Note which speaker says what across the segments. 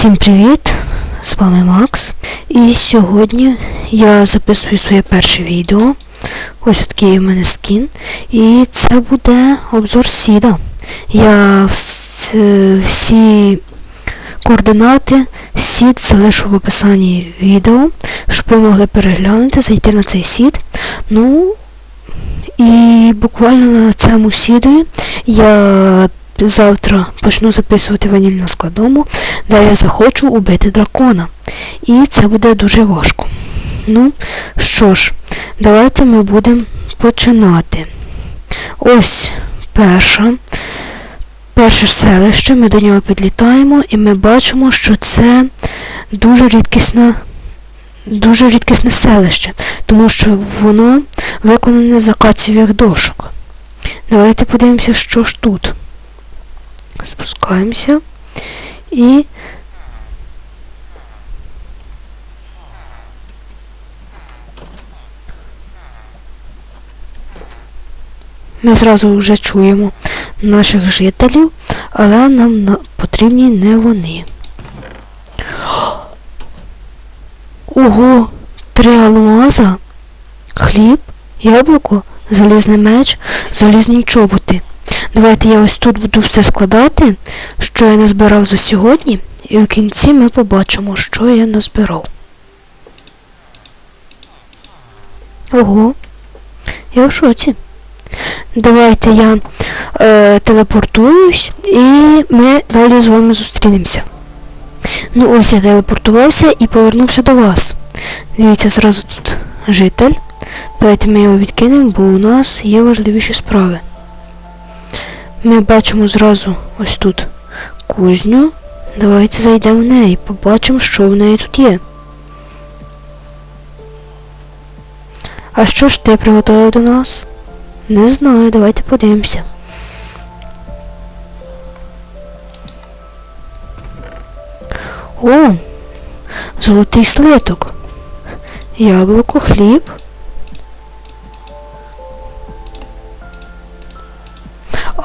Speaker 1: Всім привіт! З вами Макс. І сьогодні я записую своє перше відео. Ось такий у мене скін. І це буде обзор сіда. Я вс- всі координати сід залишу в описанні відео, щоб ви могли переглянути, зайти на цей сід. Ну, і буквально на цьому сіду я завтра почну записувати ванільну складому, де я захочу убити дракона. І це буде дуже важко. Ну, що ж, давайте ми будемо починати. Ось перша. Перше селище, ми до нього підлітаємо і ми бачимо, що це дуже рідкісне, дуже рідкісне селище, тому що воно виконане з акацієвих дошок. Давайте подивимося, що ж тут. Спускаємося і ми зразу вже чуємо наших жителів, але нам потрібні не вони. Ого, три алмаза, хліб, яблуко, залізний меч, залізні чоботи. Давайте я ось тут буду все складати, що я назбирав за сьогодні, і в кінці ми побачимо, що я назбирав. Ого, я в шоці. Давайте я е, телепортуюсь і ми далі з вами зустрінемося. Ну ось я телепортувався і повернувся до вас. Дивіться, зразу тут житель. Давайте ми його відкинемо, бо у нас є важливіші справи. Ми бачимо зразу ось тут кузню. Давайте зайдемо в неї, побачимо, що в неї тут є. А що ж ти приготував до нас? Не знаю, давайте подивимося. О! Золотий слиток. Яблуко, хліб.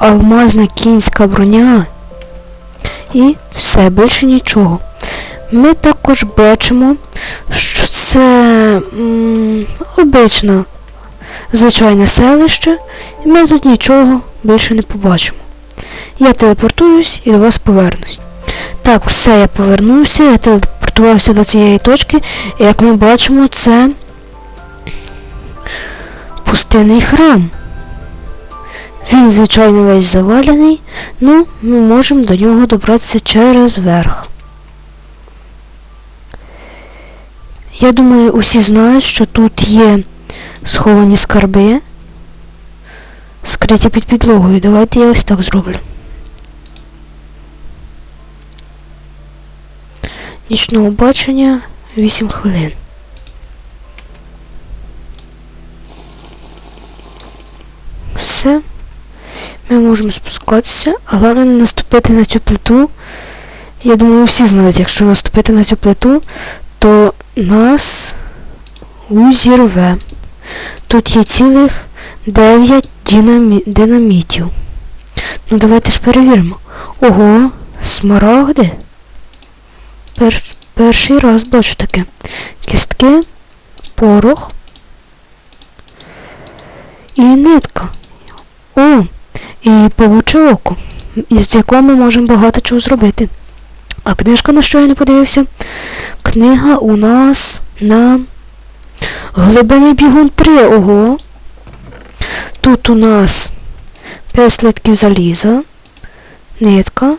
Speaker 1: Алмазна кінська броня. І все, більше нічого. Ми також бачимо, що це м, звичайне селище, і ми тут нічого більше не побачимо. Я телепортуюсь і до вас повернусь. Так, все, я повернувся, я телепортувався до цієї точки, і як ми бачимо, це пустинний храм. Він, звичайно, весь завалений, ну, ми можемо до нього добратися через верх. Я думаю, усі знають, що тут є сховані скарби, скриті під підлогою. Давайте я ось так зроблю. Нічного бачення 8 хвилин. Все. Ми можемо спускатися, а головне не наступити на цю плиту. Я думаю, всі знають, якщо наступити на цю плиту, то нас узірве. Тут є цілих 9 динамі... динамітів. Ну давайте ж перевіримо. Ого, смарагди. Пер... Перший раз бачу таке. Кістки, порох і нитка. І павуче око, із якого ми можемо багато чого зробити. А книжка на що я не подивився? Книга у нас на Глибиний бігун 3, ого. Тут у нас 5 слитків заліза, нитка,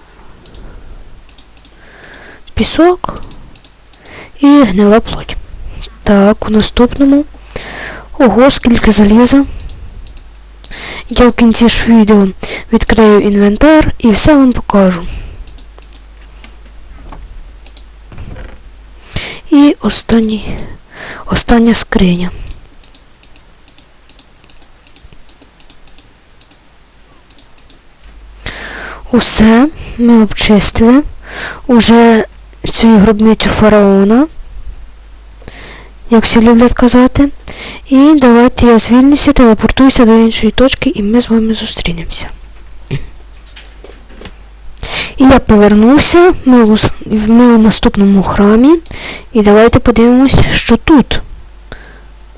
Speaker 1: пісок і гнила плоть. Так, у наступному. Ого, скільки заліза. Я в кінці ж відео відкрию інвентар і все вам покажу. І останній, остання скриня. Усе ми обчистили. Уже цю гробницю фараона, як всі люблять казати. І давайте я звільнюся, телепортуюся до іншої точки і ми з вами зустрінемося. І я повернувся, ми у, ми у наступному храмі. І давайте подивимось, що тут.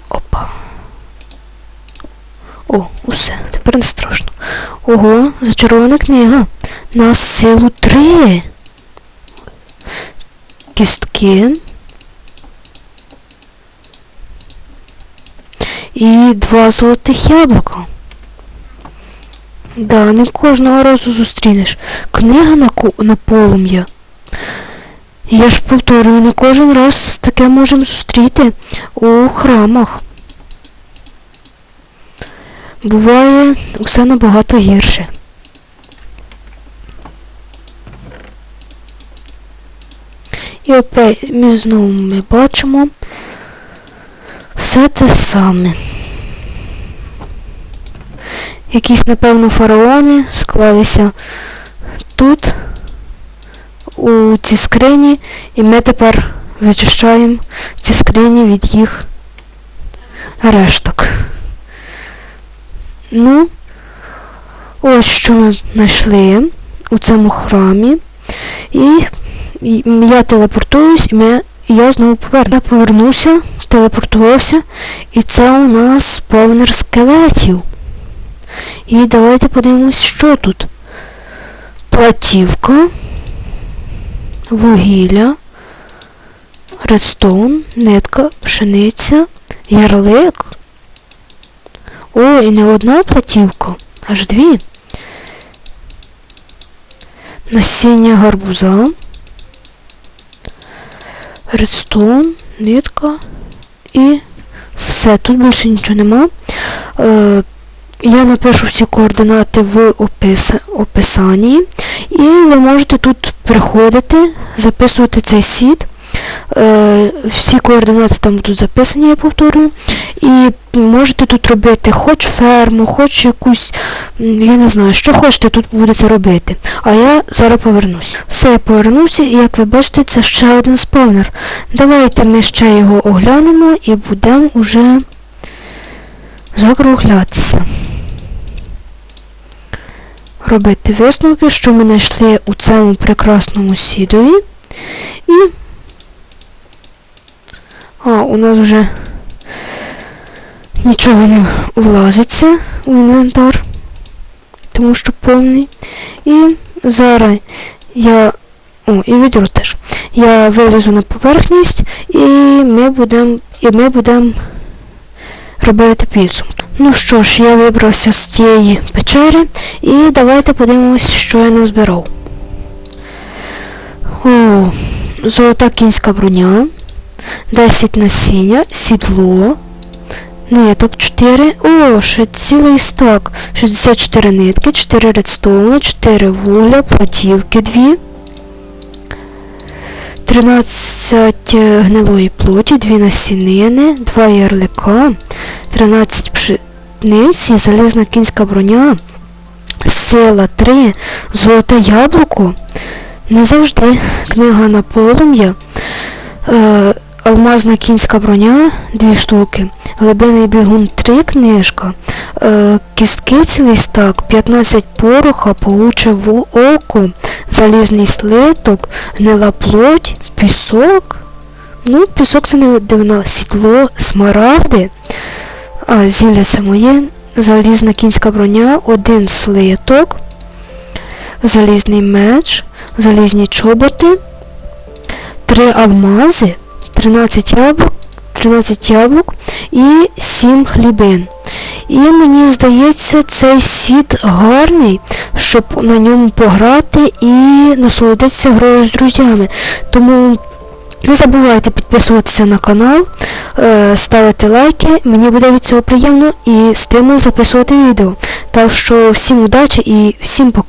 Speaker 1: Опа. О, усе, тепер не страшно. Ого, зачарована книга. На силу 3. Кістки. І два золотих яблука. Да, не кожного разу зустрінеш. Книга на, на полум'я. Я ж повторюю, не кожен раз таке можемо зустріти у храмах. Буває усе набагато гірше. І опять ми знову ми бачимо все те саме. Якісь, напевно, фараони склалися тут, у цій скрині, і ми тепер вичищаємо ці скрині від їх решток. Ну, ось що ми знайшли у цьому храмі. І, я телепортуюсь, і, ми, я знову поверну. Я повернувся, телепортувався, і це у нас спавнер скелетів. І давайте подивимось, що тут. Платівка, вугілля, редстоун, нитка, пшениця, ярлик. О, і не одна платівка, аж дві. Насіння гарбуза, редстоун, нитка і все. Тут більше нічого нема. Я напишу всі координати в опис, описанні. І ви можете тут приходити, записувати цей сіт. Е, всі координати там будуть записані, я повторюю. І можете тут робити хоч ферму, хоч якусь, я не знаю, що хочете тут будете робити. А я зараз повернусь. Все, я повернувся, і як ви бачите, це ще один спавнер. Давайте ми ще його оглянемо і будемо уже закруглятися. Робити висновки, що ми знайшли у цьому прекрасному сідові. І. А, у нас вже нічого не влазиться у інвентар, тому що повний. І зараз я. О, і відро теж. Я вилізу на поверхність і ми будемо і робити підсумок. Ну що ж, я вибрався з цієї печери і давайте подивимось, що я назбирав. О, золота кінська броня, 10 насіння, сідло, ниток 4. О, ще цілий стак. 64 нитки, 4 редстоуна, 4 вугля, платівки 2. 13 гнилої плоті, 2 насінини, 2 ярлика, 13 пшениці, залізна кінська броня, сила 3, золоте яблуко, не завжди книга на полум'я, е, алмазна кінська броня 2 штуки, глибинний бігун 3 книжка, е, кістки цілий стак, 15 пороха, пауче в око, залізний слиток, гнила плоть, пісок. Ну, пісок це не дивно, сідло, смарагди. А, зілля це моє. Залізна кінська броня, один слиток, залізний меч, залізні чоботи, три алмази, 13 яблук, 13 яблук і 7 хлібин. І мені здається, цей сіт гарний, щоб на ньому пограти і насолодитися грою з друзями. Тому не забувайте підписуватися на канал, е, ставити лайки, мені буде від цього приємно і стимул записувати відео. Так що всім удачі і всім пока.